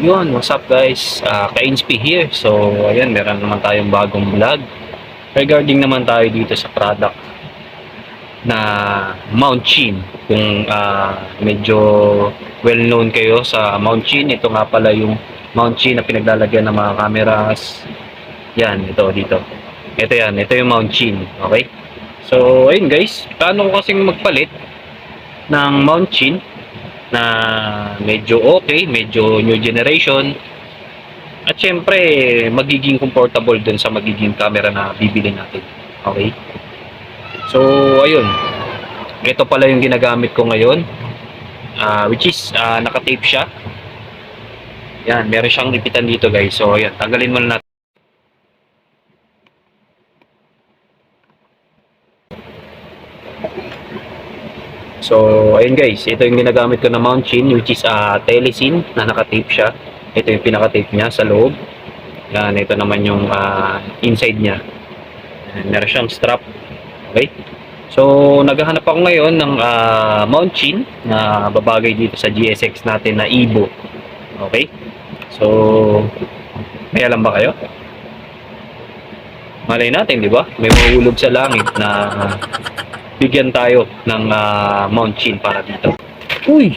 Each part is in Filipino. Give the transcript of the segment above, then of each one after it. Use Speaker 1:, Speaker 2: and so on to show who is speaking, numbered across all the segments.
Speaker 1: yun. What's up guys? Uh, Ka-Inspi here. So, ayan, meron naman tayong bagong vlog. Regarding naman tayo dito sa product na Mount Chin. Kung ah, medyo well-known kayo sa Mount Chin, ito nga pala yung Mount Chin na pinaglalagyan ng mga cameras. Yan, ito dito. Ito yan, ito yung Mount Chin. Okay? So, ayun guys, plano ko kasing magpalit ng Mount Chin na medyo okay, medyo new generation. At syempre, magiging comfortable dun sa magiging camera na bibili natin. Okay? So, ayun. Ito pala yung ginagamit ko ngayon. ah, which is, ah, naka-tape siya. Yan, meron siyang ipitan dito guys. So, ayan, tanggalin muna natin. So, ayun guys, ito yung ginagamit ko na mount chin which is uh, telesin na naka-tape siya. Ito yung pinaka-tape niya sa loob. Yan, ito naman yung ah, inside niya. Meron siyang strap. Okay? So, naghahanap ako ngayon ng ah, mount chin na babagay dito sa GSX natin na Evo. Okay? So, may alam ba kayo? Malay natin, di ba? May mahulog sa langit na bigyan tayo ng ah, mount chin para dito. Uy!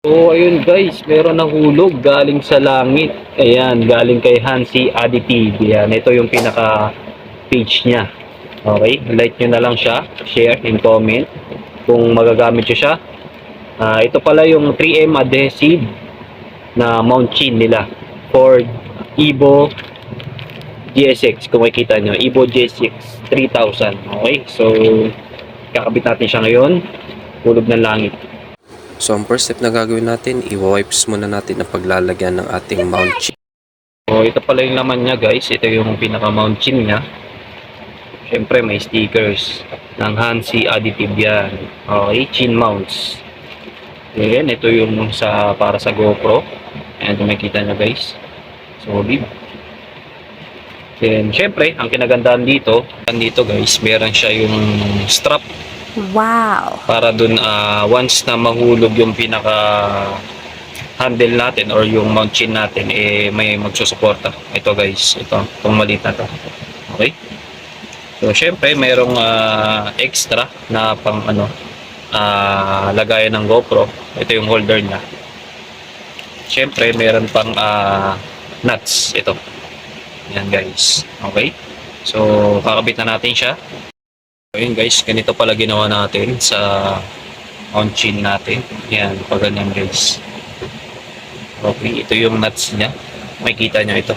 Speaker 1: So, ayun guys, meron nahulog galing sa langit. Ayan, galing kay Hansi Additive. Ayan, ito yung pinaka page niya. Okay, like nyo na lang siya, share and comment kung magagamit nyo siya. Ah, ito pala yung 3M adhesive na mount chin nila for Evo GSX kung makikita nyo Evo GSX 3000 okay so kakabit natin siya ngayon hulog ng langit
Speaker 2: So ang first step na gagawin natin, i-wipes muna natin ang paglalagyan ng ating mount chip.
Speaker 1: So, ito pala yung laman niya guys. Ito yung pinaka-mount chin niya. Siyempre, may stickers ng Hansi Additive yan. Okay, chin mounts. Ayan, ito yung sa, para sa GoPro. Ayan, kung makikita nyo guys. Solid. Then, siyempre, ang kinagandahan dito, dito guys, meron siya yung strap
Speaker 3: Wow.
Speaker 1: para dun ah, once na mahulog yung pinaka handle natin or yung mount chin natin eh may magsusuporta. Ito guys ito itong maliit na to. Okay? So syempre mayroong ah, extra na pang ano ah, lagayan ng GoPro. Ito yung holder niya. Syempre meron pang ah, nuts. Ito yan guys okay so kakabit na natin siya Ayun guys, ganito pala ginawa natin sa on chin natin. Yan, pag ganyan guys. Okay, ito yung nuts niya. Makikita nyo ito.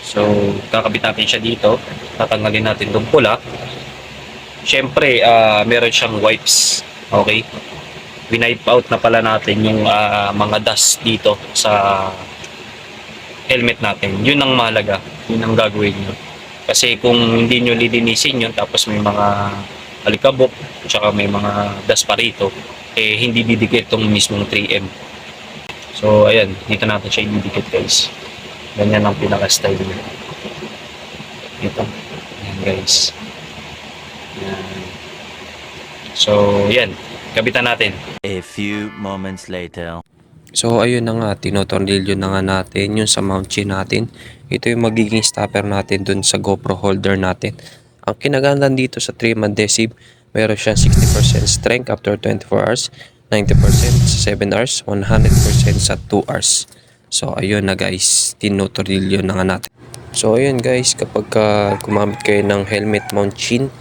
Speaker 1: So, kakabit natin siya dito. Tatanggalin natin itong pula. Siyempre, ah, meron siyang wipes. Okay? Winipe out na pala natin yung ah, mga dust dito sa helmet natin. Yun ang mahalaga. Yun ang gagawin nyo. Kasi kung hindi nyo lilinisin yun, tapos may mga alikabok, tsaka may mga dust pa rito, eh hindi didikit itong mismong 3M. So, ayan, dito natin siya ididikit guys. Ganyan ang pinaka-style niya. Ito. Ayan guys. Ayan. So, yan. Kabitan natin.
Speaker 4: A few moments later.
Speaker 2: So ayun na nga, tinotornilyo na nga natin yung sa mount chin natin. Ito yung magiging stopper natin dun sa GoPro holder natin. Ang kinagandaan dito sa 3M adhesive, meron siyang 60% strength after 24 hours, 90% sa 7 hours, 100% sa 2 hours. So ayun na guys, tinotornilyo na nga natin. So ayun guys, kapag ka gumamit kayo ng helmet mount chin,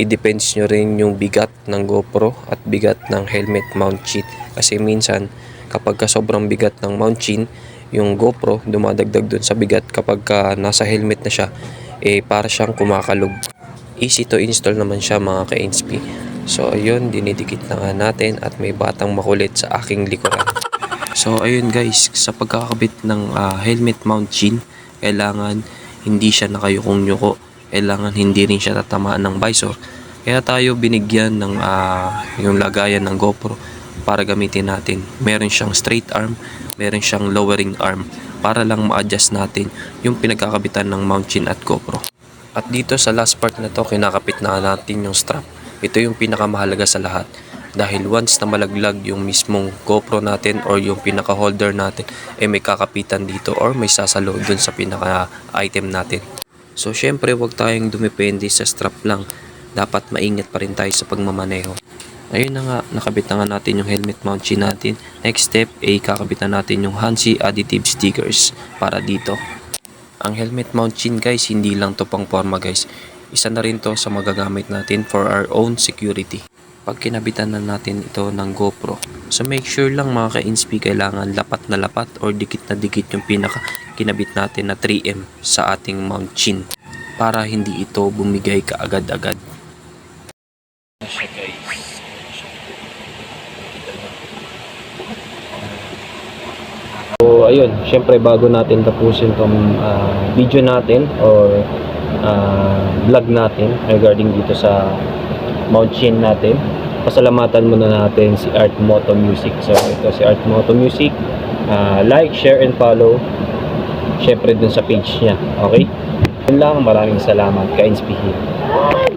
Speaker 2: i-depends nyo rin yung bigat ng GoPro at bigat ng helmet mount chin. Kasi minsan, kapag ka sobrang bigat ng mount chin, yung GoPro dumadagdag dun sa bigat kapag ka nasa helmet na siya, eh para siyang kumakalog. Easy to install naman siya mga ka-inspi. So ayun, dinidikit na nga natin at may batang makulit sa aking likuran. So ayun guys, sa pagkakabit ng ah, helmet mount chin, kailangan hindi siya nakayukong-yuko. Kailangan hindi rin siya tatamaan ng visor. Kaya tayo binigyan ng ah, yung lagayan ng GoPro para gamitin natin. Meron siyang straight arm, meron siyang lowering arm para lang ma-adjust natin yung pinagkakabitan ng mount chin at GoPro. At dito sa last part na to, kinakapit na natin yung strap. Ito yung pinakamahalaga sa lahat. dahil once na malaglag yung mismong GoPro natin or yung pinaka holder natin eh may kakapitan dito or may sasalo dun sa pinaka item natin. So syempre wag tayong dumepende sa strap lang. Dapat maingat pa rin tayo sa pagmamaneho. Ayun na nga, nakabit na nga natin yung helmet mount chin natin. Next step, ay kakabitan natin yung Hansi additive stickers para dito. Ang helmet mount chin guys, hindi lang to pang forma guys. Isa na rin to sa magagamit natin for our own security. Pag kinabitan na natin ito ng GoPro, so make sure lang mga ka-inspi kailangan lapat na lapat or dikit na dikit yung pinaka kinabit natin na 3M sa ating mount chin para hindi ito bumigay kaagad-agad.
Speaker 1: So ayun, syempre bago natin tapusin tong ah, video natin or ah, vlog natin regarding dito sa Mount Chin natin, pasalamatan muna natin si Art Moto Music. So ito si Art Moto Music. Ah, like, share, and follow. Syempre dun sa page niya. Okay? Yun lang, maraming salamat. Ka-inspire.